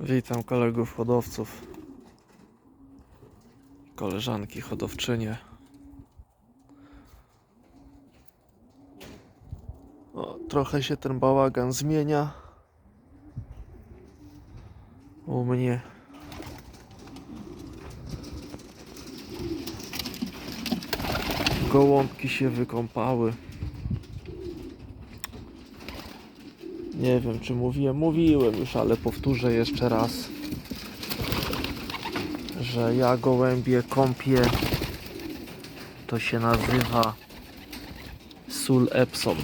Witam kolegów hodowców, koleżanki hodowczynie. O, trochę się ten bałagan zmienia. U mnie. Gołąbki się wykąpały. Nie wiem, czy mówiłem. Mówiłem już, ale powtórzę jeszcze raz, że ja gołębie kąpię. To się nazywa sól Epsom.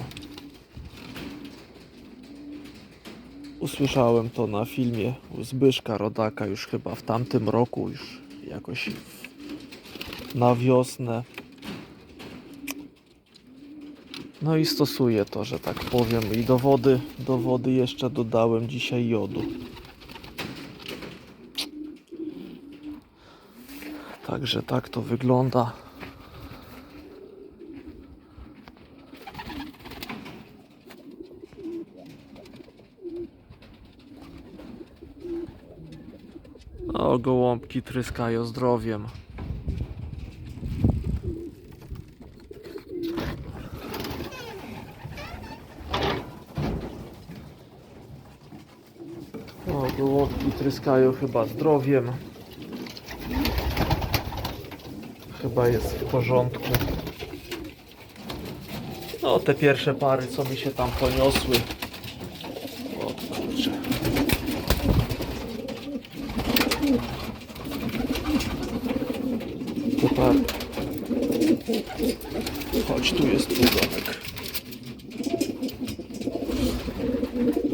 Usłyszałem to na filmie u Zbyszka Rodaka już chyba w tamtym roku, już jakoś na wiosnę. No i stosuję to, że tak powiem. I do wody, do wody jeszcze dodałem dzisiaj jodu. Także tak to wygląda. O, gołąbki tryskają zdrowiem. O, gołąbki tryskają chyba zdrowiem. Chyba jest w porządku. No, te pierwsze pary, co mi się tam poniosły. O kurczę. Te pary. Chodź, tu jest twój domek.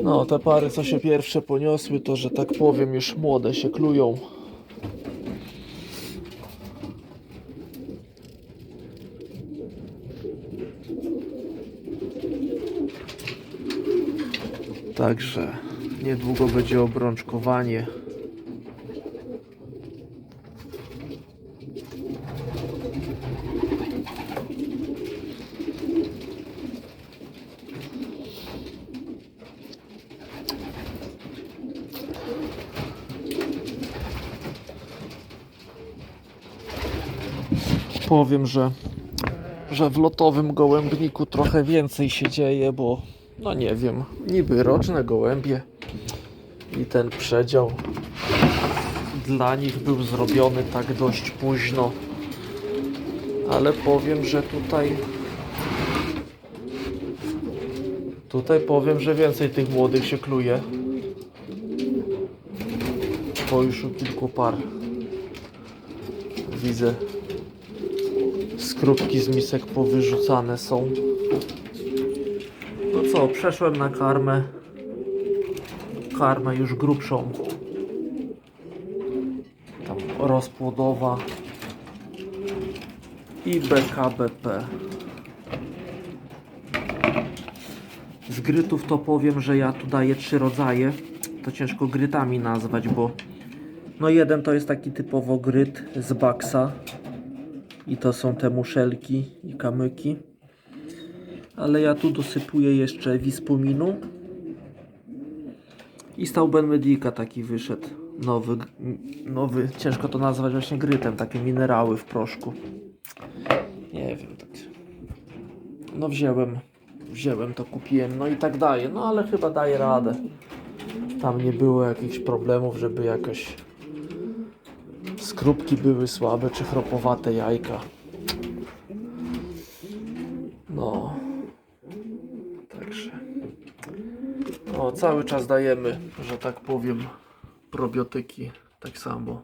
No, te pary, co się pierwsze poniosły, to że tak powiem, już młode się klują. Także niedługo będzie obrączkowanie. Powiem, że, że w lotowym gołębniku trochę więcej się dzieje, bo no nie wiem, niby roczne gołębie i ten przedział dla nich był zrobiony tak dość późno. Ale powiem, że tutaj tutaj powiem, że więcej tych młodych się kluje. Bo już u kilku par widzę skrupki z misek powyrzucane są. No co, przeszłem na karmę. Karmę już grubszą. Tam rozpłodowa. I BKBP. Z grytów to powiem, że ja tu daję trzy rodzaje. To ciężko grytami nazwać, bo no jeden to jest taki typowo gryt z baksa. I to są te muszelki i kamyki. Ale ja tu dosypuję jeszcze wispominu. I Stauben Medica taki wyszedł. Nowy, nowy, ciężko to nazwać właśnie grytem. Takie minerały w proszku. Nie wiem. Tak. No wziąłem, wziąłem to, kupiłem, no i tak daje. No ale chyba daje radę. Tam nie było jakichś problemów, żeby jakoś skrupki były słabe, czy chropowate jajka. No. Także. No, cały czas dajemy, że tak powiem, probiotyki. Tak samo.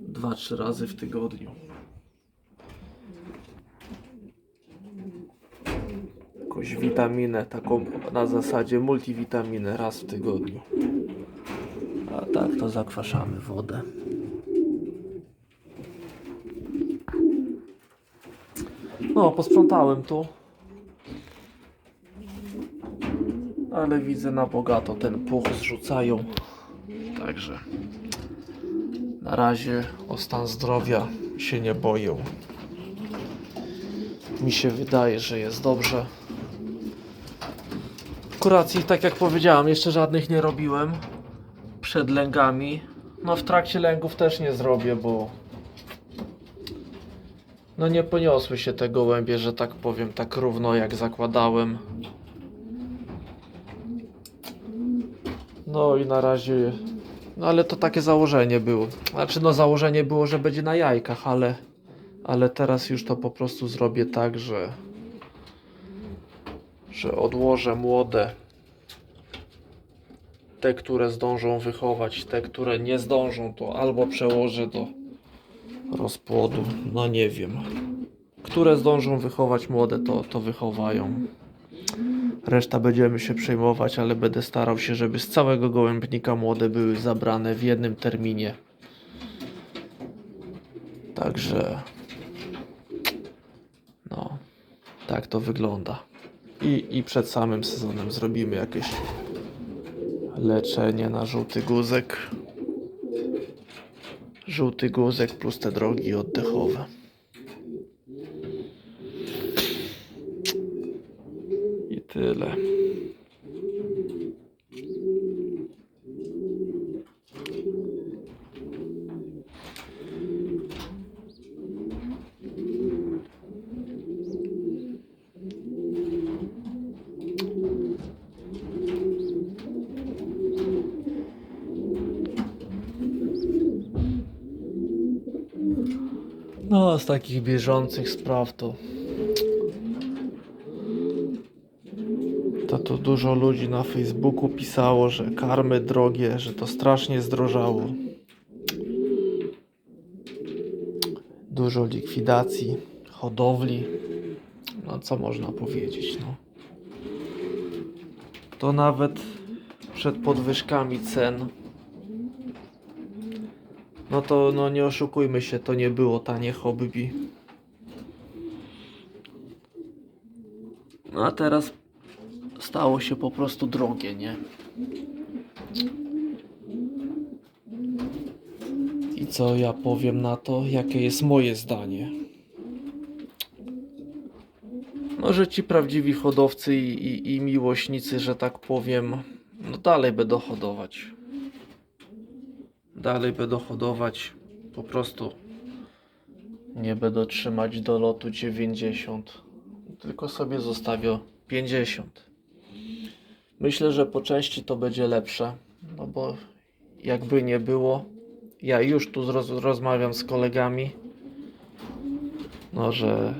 Dwa, trzy razy w tygodniu. Jakąś witaminę, taką na zasadzie multivitaminę raz w tygodniu. A tak to zakwaszamy wodę. No, posprzątałem tu. Ale widzę na bogato ten puch zrzucają. Także na razie o stan zdrowia się nie boję. Mi się wydaje, że jest dobrze. Kuracji, tak jak powiedziałem, jeszcze żadnych nie robiłem. przed lęgami. No w trakcie lęgów też nie zrobię, bo no nie poniosły się te gołębie, że tak powiem, tak równo jak zakładałem. No i na razie, no ale to takie założenie było. Znaczy no założenie było, że będzie na jajkach, ale, ale teraz już to po prostu zrobię tak, że, że odłożę młode te, które zdążą wychować, te, które nie zdążą, to albo przełożę do rozpłodu. No nie wiem. Które zdążą wychować młode, to, to wychowają. Reszta będziemy się przejmować, ale będę starał się, żeby z całego gołębnika młode były zabrane w jednym terminie. Także no, tak to wygląda. I, I przed samym sezonem zrobimy jakieś leczenie na żółty guzek. Żółty guzek plus te drogi oddechowe. I tyle. No, z takich bieżących spraw to. To tu dużo ludzi na Facebooku pisało, że karmy drogie, że to strasznie zdrożało. Dużo likwidacji hodowli. No co można powiedzieć, no. To nawet przed podwyżkami cen no to no nie oszukujmy się, to nie było tanie hobby. No a teraz stało się po prostu drogie, nie? I co ja powiem na to, jakie jest moje zdanie? No, że ci prawdziwi hodowcy i, i, i miłośnicy, że tak powiem, no dalej będą hodować dalej będę hodować po prostu nie będę trzymać do lotu 90 tylko sobie zostawię 50 myślę, że po części to będzie lepsze no bo jakby nie było ja już tu roz, rozmawiam z kolegami no że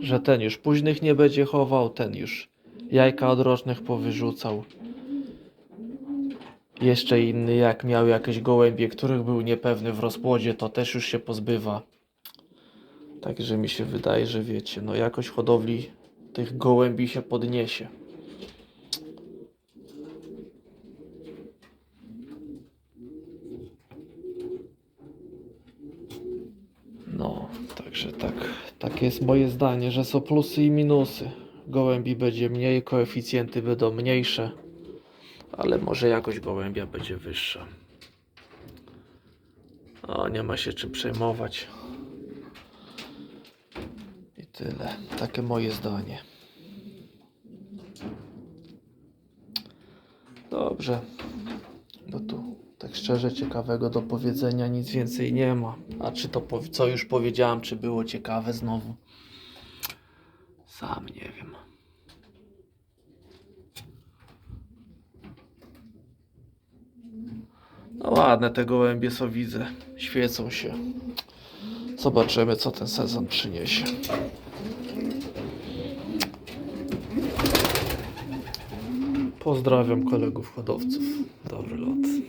że ten już późnych nie będzie chował ten już jajka odrocznych powyrzucał jeszcze inny, jak miał jakieś gołębie, których był niepewny w rozpłodzie, to też już się pozbywa. Także mi się wydaje, że wiecie, no jakość hodowli tych gołębi się podniesie. No, także tak, takie jest moje zdanie, że są plusy i minusy. Gołębi będzie mniej, koeficjenty będą mniejsze ale może jakość gołębia będzie wyższa. O, nie ma się czym przejmować. I tyle. Takie moje zdanie. Dobrze. No tu tak szczerze ciekawego do powiedzenia nic więcej nie ma. A czy to co już powiedziałem, czy było ciekawe znowu? Sam nie wiem. No ładne te gołębie co widzę. Świecą się. Zobaczymy co ten sezon przyniesie. Pozdrawiam kolegów hodowców. Dobry lot.